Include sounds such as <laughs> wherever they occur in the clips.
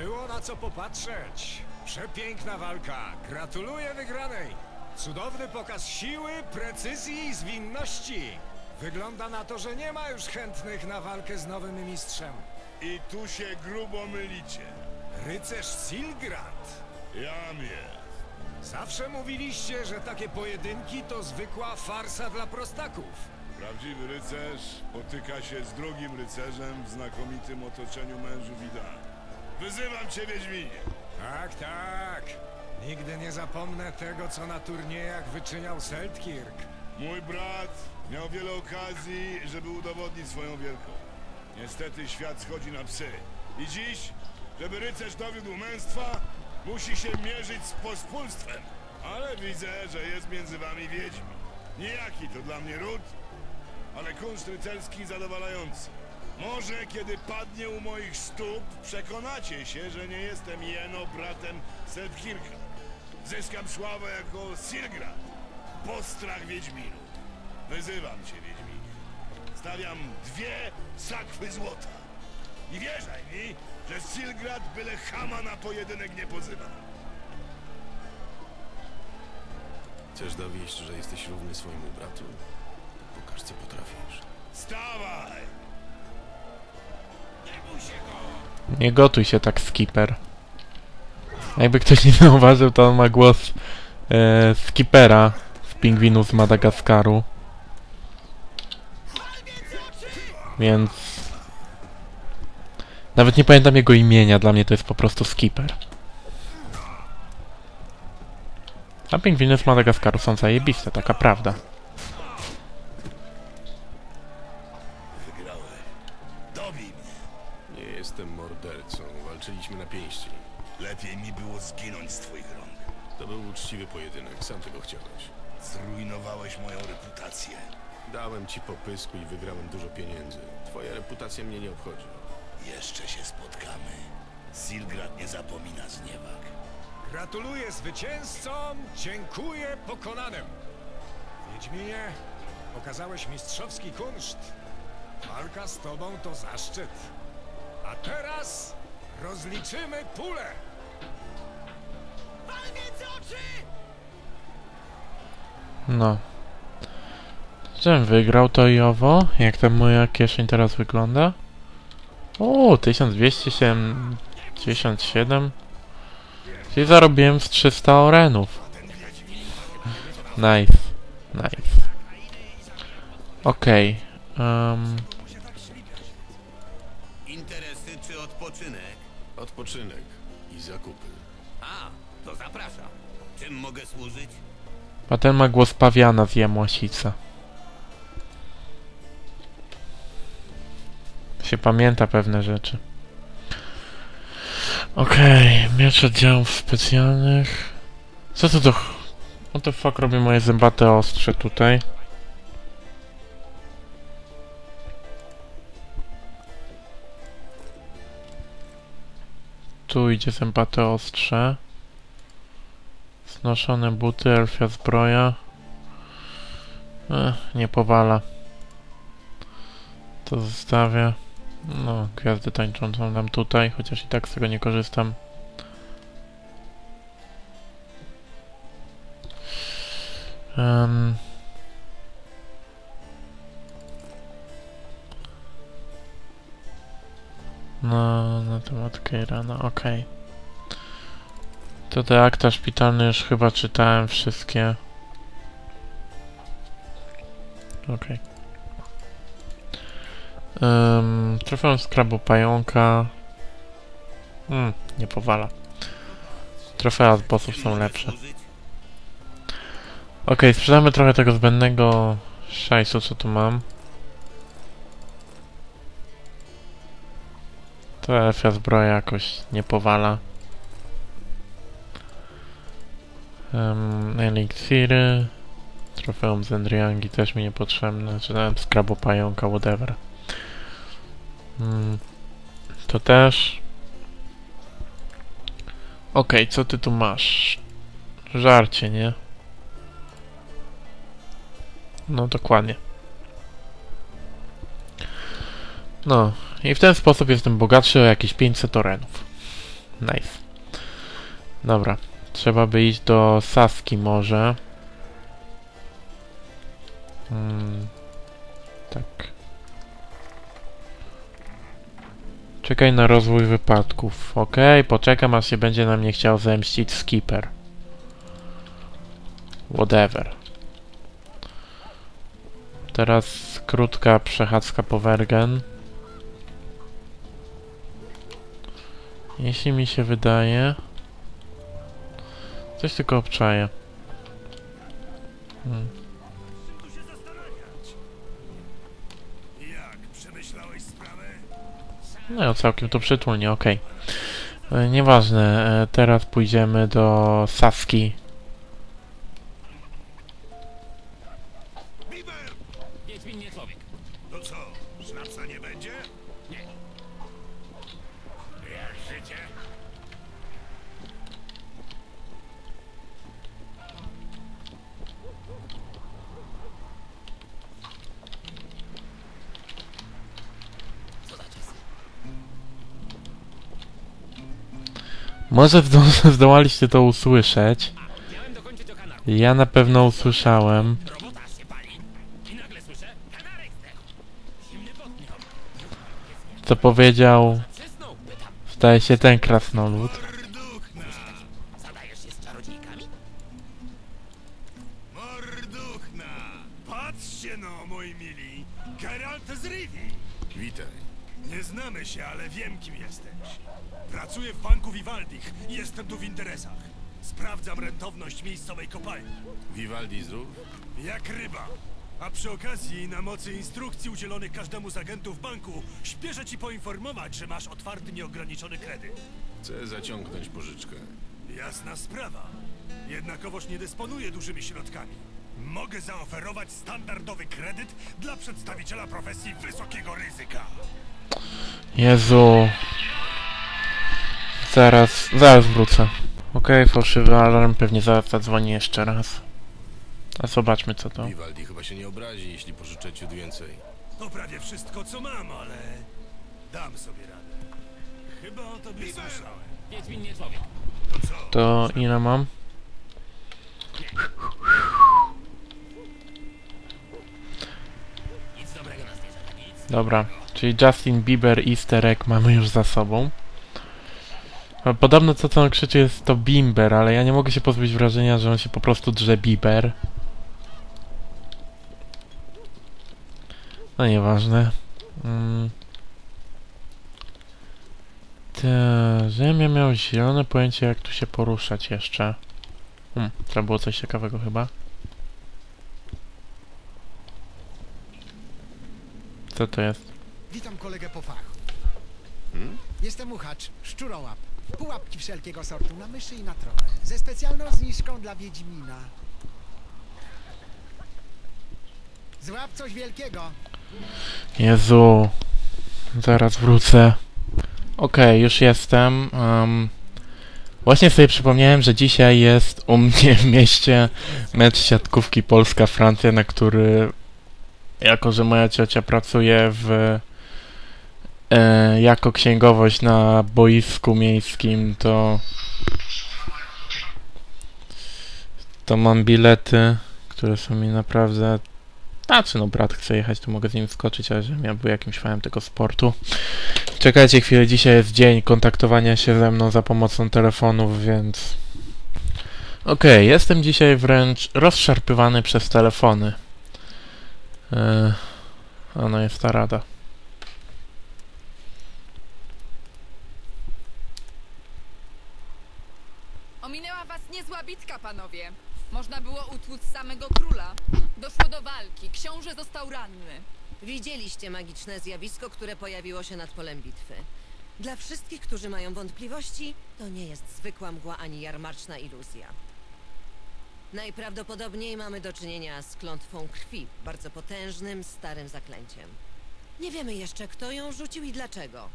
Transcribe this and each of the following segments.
Było na co popatrzeć. Przepiękna walka. Gratuluję wygranej. Cudowny pokaz siły, precyzji i zwinności. Wygląda na to, że nie ma już chętnych na walkę z nowym mistrzem. I tu się grubo mylicie. Rycerz Silgrad. Jam jest. Zawsze mówiliście, że takie pojedynki to zwykła farsa dla prostaków. Prawdziwy rycerz potyka się z drugim rycerzem w znakomitym otoczeniu mężów i dam. Wyzywam cię, Wiedźminie. Tak, tak. Nigdy nie zapomnę tego, co na turniejach wyczyniał Seltkirk. Mój brat miał wiele okazji, żeby udowodnić swoją wielkość. Niestety świat schodzi na psy. I dziś, żeby rycerz dowiódł męstwa, musi się mierzyć z pospólstwem. Ale widzę, że jest między wami wiedźmi. Nijaki to dla mnie ród, ale kunszt rycerski zadowalający. Może kiedy padnie u moich stóp, przekonacie się, że nie jestem jeno bratem Setkirka. Zyskam sławę jako Silgrad, postrach Wiedźminów. Wyzywam cię, Wiedźminie. Stawiam dwie sakwy złota. I wierzaj mi, że Silgrad byle chama na pojedynek nie pozywa. Chcesz dowieść, że jesteś równy swojemu bratu? Pokaż, co potrafisz. Nie gotuj się tak, skipper. Jakby ktoś nie zauważył, to on ma głos e, skipera z pingwinu z Madagaskaru. Więc... Nawet nie pamiętam jego imienia, dla mnie to jest po prostu skipper. A pingwiny z Madagaskaru są zajebiste, taka prawda. Jestem mordercą. Walczyliśmy na pięści. Lepiej mi było zginąć z twoich rąk. To był uczciwy pojedynek. Sam tego chciałeś. Zrujnowałeś moją reputację. Dałem ci popysku i wygrałem dużo pieniędzy. Twoja reputacja mnie nie obchodzi. Jeszcze się spotkamy. Silgrad nie zapomina zniewag. Gratuluję zwycięzcom, dziękuję pokonanym. Wiedźminie, pokazałeś mistrzowski kunszt. Walka z tobą to zaszczyt. A teraz rozliczymy pulę. No. Żem wygrał to i owo. Jak tam moja kieszeń teraz wygląda? O, 1277. Czyli zarobiłem z 300 orenów. Nice. Nice. Okej. em, Interesy odpoczynek? Odpoczynek i zakupy. A, to zapraszam. Czym mogę służyć? a ten ma głos pawiana z Jamłasica. Się pamięta pewne rzeczy. Okej, miecz oddziałów specjalnych. Co to do... What the fuck robi moje zębate ostrze tutaj? Tu idzie zębate ostrze. Znoszone buty, elfia zbroja. Ech, nie powala. To zostawię. No, gwiazdy tańczącą dam tutaj, chociaż i tak z tego nie korzystam. Em. No, na temat Keirana, okej. To te akta szpitalne już chyba czytałem wszystkie. Okej. Um, trofeum skrabu pająka. Hmm, nie powala. Trofea z bossów są lepsze. Okej, sprzedamy trochę tego zbędnego szajsu, co tu mam. To elfia zbroja jakoś nie powala. Um, eliksiry. Trofeum Zendriangi też mi niepotrzebne. Czy nawet skrabu pająka, whatever. Mm, to też. Okej, co ty tu masz? Żarcie, nie? No dokładnie. No i w ten sposób jestem bogatszy o jakieś 500 orenów. Nice. Dobra. Trzeba by iść do Saski może. Hmm. Tak. Czekaj na rozwój wypadków. Okej, poczekam aż się będzie na mnie chciał zemścić skipper. Whatever. Teraz krótka przechadzka po Wergen. Jeśli mi się wydaje... Coś tylko obczaję. Hmm. No, całkiem to przytulnie, okej. E, Nieważne, e, teraz pójdziemy do Saski. Może zdo- <laughs> zdołaliście to usłyszeć. Ja na pewno usłyszałem. Co powiedział, zdaje się ten krasnolud. Patrzcie no, moi mili! Geralt z Rivi! Witaj. Nie znamy się, ale wiem, kim jesteś. Pracuję w banku Vivaldich i jestem tu w interesach. Sprawdzam rentowność miejscowej kopalni. Vivaldi zdrów? Jak ryba. A przy okazji, na mocy instrukcji udzielonych każdemu z agentów banku, śpieszę ci poinformować, że masz otwarty nieograniczony kredyt. Chcę zaciągnąć pożyczkę. Jasna sprawa. Jednakowoż nie dysponuję dużymi środkami. Mogę zaoferować standardowy kredyt dla przedstawiciela profesji wysokiego ryzyka. Jezu. Zaraz, zaraz wrócę. Okej, fałszywy alarm, pewnie zaraz zadzwoni jeszcze raz. A zobaczmy co to. Vivaldi chyba się nie obrazi, jeśli pożyczę ciut więcej. To prawie wszystko, co mam, ale dam sobie radę. Chyba o tobie słyszałem. Wiedźmin nie człowiek. To co? To ile mam? Nic dobrego nas nie czeka. Nic. Dobra, czyli Justin Bieber easter egg mamy już za sobą. Podobno co co on krzyczy jest to Bimber, ale ja nie mogę się pozbyć wrażenia, że on się po prostu drze Bieber. No nieważne. Mm. Te, żebym miał zielone pojęcie jak tu się poruszać jeszcze. Hmm, trzeba było coś ciekawego chyba. Co to jest? Witam kolegę po fachu. Hmm? Jestem uchacz, szczurołap. Pułapki wszelkiego sortu na myszy i na trole. Ze specjalną zniżką dla Wiedźmina. Złap coś wielkiego. Jezu, zaraz wrócę. Okej, już jestem. em, właśnie sobie przypomniałem, że dzisiaj jest u mnie w mieście mecz siatkówki Polska-Francja, na który, jako że moja ciocia pracuje w e, jako księgowość na boisku miejskim, to to mam bilety, które są mi naprawdę znaczy, no brat chce jechać, to mogę z nim skoczyć, ale żebym ja był jakimś fanem tego sportu. Czekajcie chwilę, dzisiaj jest dzień kontaktowania się ze mną za pomocą telefonów, więc... Okej, jestem dzisiaj wręcz rozszarpywany przez telefony. Yy, ono jest ta rada. Ominęła was niezła bitka, panowie. Można było utłuc samego króla. Doszło do walki. Książę został ranny. Widzieliście magiczne zjawisko, które pojawiło się nad polem bitwy. Dla wszystkich, którzy mają wątpliwości, to nie jest zwykła mgła ani jarmarczna iluzja. Najprawdopodobniej mamy do czynienia z klątwą krwi, bardzo potężnym, starym zaklęciem. Nie wiemy jeszcze, kto ją rzucił i dlaczego.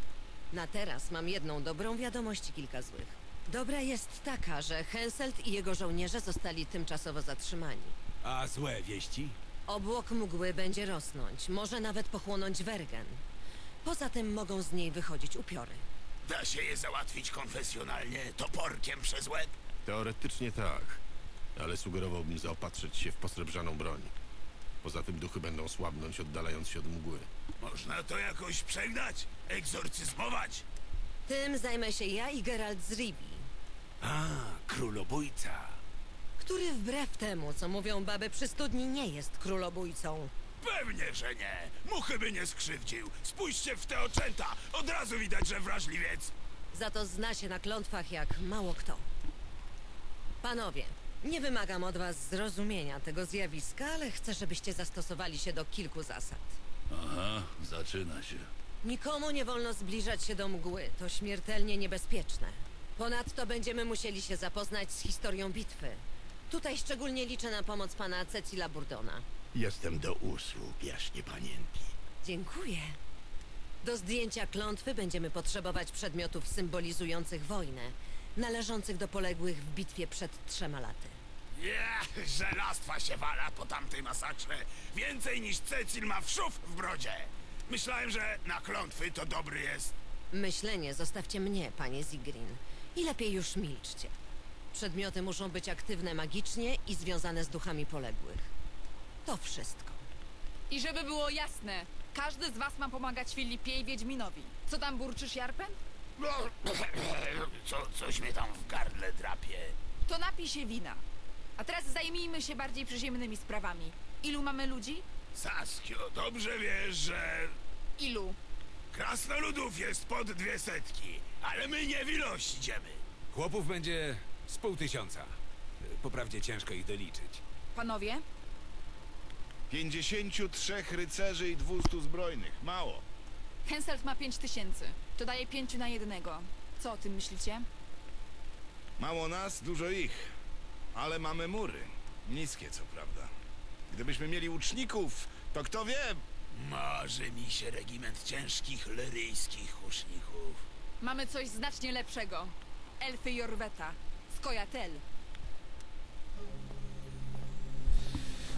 Na teraz mam jedną dobrą wiadomość i kilka złych. Dobra jest taka, że Henselt i jego żołnierze zostali tymczasowo zatrzymani. A złe wieści? Obłok mgły będzie rosnąć, może nawet pochłonąć Wergen. Poza tym mogą z niej wychodzić upiory. Da się je załatwić konfesjonalnie, toporkiem przez łeb? Teoretycznie tak, ale sugerowałbym zaopatrzyć się w posrebrzaną broń. Poza tym duchy będą słabnąć, oddalając się od mgły. Można to jakoś przegnać? Egzorcyzmować? Tym zajmę się ja i Geralt z Rivi, A, królobójca. który wbrew temu, co mówią baby przy studni, nie jest królobójcą. Pewnie, że nie. Muchy by nie skrzywdził. Spójrzcie w te oczęta. Od razu widać, że wrażliwiec. Za to zna się na klątwach jak mało kto. Panowie, nie wymagam od was zrozumienia tego zjawiska, ale chcę, żebyście zastosowali się do kilku zasad. Aha, zaczyna się. Nikomu nie wolno zbliżać się do mgły, to śmiertelnie niebezpieczne. Ponadto będziemy musieli się zapoznać z historią bitwy. Tutaj szczególnie liczę na pomoc pana Cecila Burdona. Jestem do usług, jaśnie panienki. Dziękuję. Do zdjęcia klątwy będziemy potrzebować przedmiotów symbolizujących wojnę, należących do poległych w bitwie przed trzema laty. Ja, żelastwa się wala po tamtej masakrze. Więcej niż Cecil ma wszów w brodzie. Myślałem, że na klątwy to dobry jest. Myślenie zostawcie mnie, panie Zigrin. I lepiej już milczcie. Przedmioty muszą być aktywne magicznie i związane z duchami poległych. To wszystko. I żeby było jasne, każdy z was ma pomagać Filipie i Wiedźminowi. Co tam burczysz, Jarpen? No, <clears throat> co, coś mnie tam w gardle drapie. To napij się wina. A teraz zajmijmy się bardziej przyziemnymi sprawami. Ilu mamy ludzi? Saskio, dobrze wiesz, że Ilu? krasnoludów jest pod dwie setki, ale my nie w ilość idziemy. Chłopów będzie z pół tysiąca. Poprawdzie ciężko ich doliczyć. Panowie? 53 rycerzy i 200 zbrojnych. Mało. Henselt ma pięć tysięcy. To daje pięciu na jednego. Co o tym myślicie? Mało nas, dużo ich. Ale mamy mury. Niskie, co prawda. Gdybyśmy mieli łuczników, to kto wie, Marzy mi się regiment ciężkich lyryjskich huszników. Mamy coś znacznie lepszego. Elfy Jorweta. Skojatel.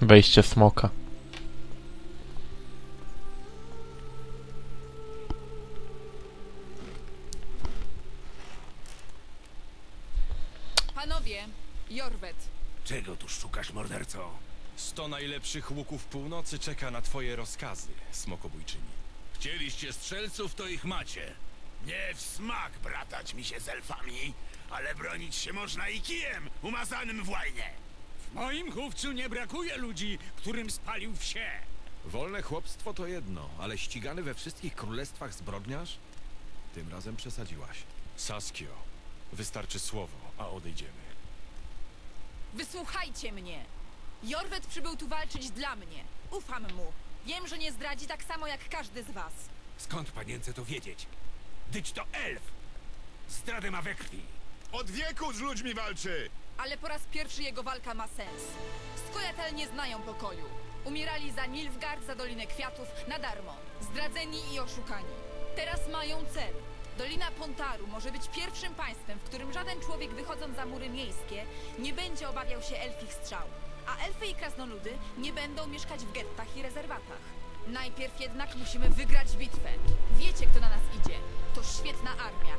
Wejście smoka. Morderco? Sto najlepszych łuków północy czeka na twoje rozkazy, smokobójczyni. Chcieliście strzelców, to ich macie. Nie w smak bratać mi się z elfami, ale bronić się można i kijem umazanym w łajnie. W moim chówcu nie brakuje ludzi, którym spalił wsie. Wolne chłopstwo to jedno, ale ścigany we wszystkich królestwach zbrodniarz? Tym razem przesadziłaś. Saskio, wystarczy słowo, a odejdziemy. Wysłuchajcie mnie! Jorwet przybył tu walczyć dla mnie. Ufam mu. Wiem, że nie zdradzi tak samo jak każdy z was. Skąd panience to wiedzieć? Dyć to elf. Zdradę ma we krwi. od wieku z ludźmi walczy. Ale po raz pierwszy jego walka ma sens. Skojatel nie znają pokoju. Umierali za Nilfgaard, za Dolinę Kwiatów, na darmo. Zdradzeni i oszukani. Teraz mają cel. Dolina Pontaru może być pierwszym państwem, w którym żaden człowiek wychodząc za mury miejskie nie będzie obawiał się elfich strzał. A elfy i krasnoludy nie będą mieszkać w gettach i rezerwatach. Najpierw jednak musimy wygrać bitwę. Wiecie, kto na nas idzie. To świetna armia.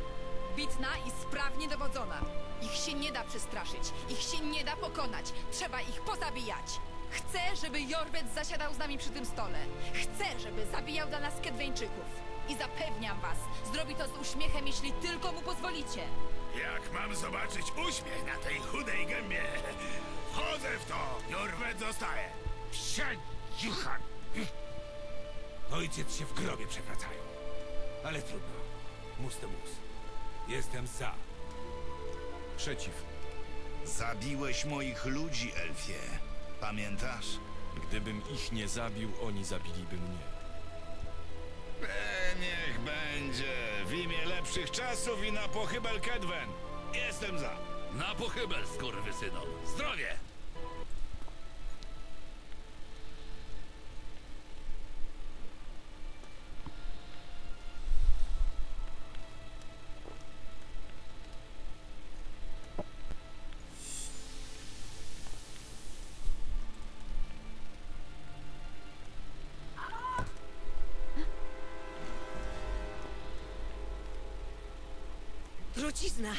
Bitna i sprawnie dowodzona. Ich się nie da przestraszyć, ich się nie da pokonać. Trzeba ich pozabijać. Chcę, żeby Jorwet zasiadał z nami przy tym stole. Chcę, żeby zabijał dla nas Kedweńczyków. I zapewniam was, zrobi to z uśmiechem, jeśli tylko mu pozwolicie. Jak mam zobaczyć uśmiech na tej chudej gębie? Wchodzę w to! Jorwet zostaje! Przedzicha! <laughs> Ojciec się w grobie przewracają. Ale trudno. Mus to mus. Jestem za. Przeciw. Zabiłeś moich ludzi, Elfie. Pamiętasz? Gdybym ich nie zabił, oni zabiliby mnie. E, niech będzie. W imię lepszych czasów i na pochybel Kedwen. Jestem za. Na pochybel, skurwysynom! Zdrowie! Trucizna!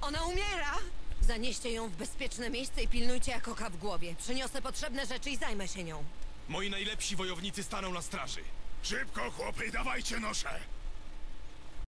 Ona umiera! Zanieście ją w bezpieczne miejsce i pilnujcie jak oka w głowie. Przyniosę potrzebne rzeczy i zajmę się nią. Moi najlepsi wojownicy staną na straży. Szybko, chłopy, dawajcie nosze!